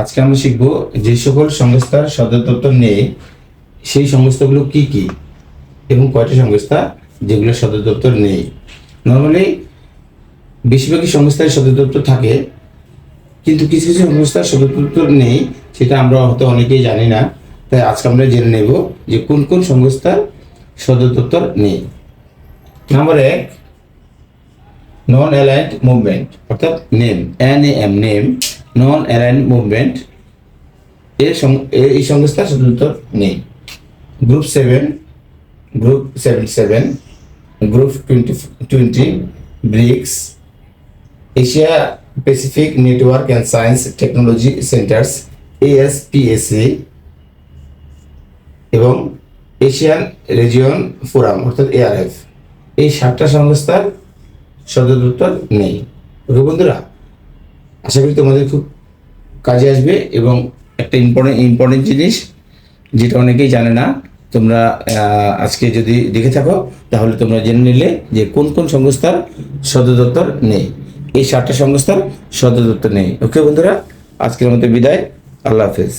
আজকে আমরা শিখব যে সকল সংস্থার সদর দপ্তর নেই, সেই সংস্থাগুলো কি কি এবং কয়টা সংস্থা যেগুলো সদর দপ্তর নেই। নর্মালি বেশিরভাগই সংস্থার সদর দপ্তর থাকে, কিন্তু কিছু কিছু সংস্থার সদর দপ্তর নেই, সেটা আমরা হয়তো অনেকেই জানি না। তাই আজকে আমরা জেনে নেব যে কোন কোন সংস্থার সদর দপ্তর নেই। নাম্বার এক নন অ্যালাইন্ড মুভমেন্ট অর্থাৎ name N A M name non aligned movement. এর এই সংস্থার সদর নেই। Group seven group seven seven, group twenty twenty, BRICS, Asia Pacific network and science technology centres, ASPSC, এবং এশিয়ান রিজিয়ন ফোরাম, অর্থাৎ ARF এই সাতটা সংস্থার সদর দপ্তর নেই বন্ধুরা আশা করি তোমাদের খুব কাজে আসবে এবং একটা ইম্পর্টেন্ট ইম্পর্টেন্ট জিনিস যেটা অনেকেই জানে না, তোমরা আজকে যদি দেখে থাকো, তাহলে তোমরা জেনে নিলে যে কোন কোন সংস্থার সদর দপ্তর নেই। এই সাতটা সংস্থার সদর দপ্তর নেই। ওকে বন্ধুরা, আজকের মতো বিদায়। আল্লাহ হাফেজ।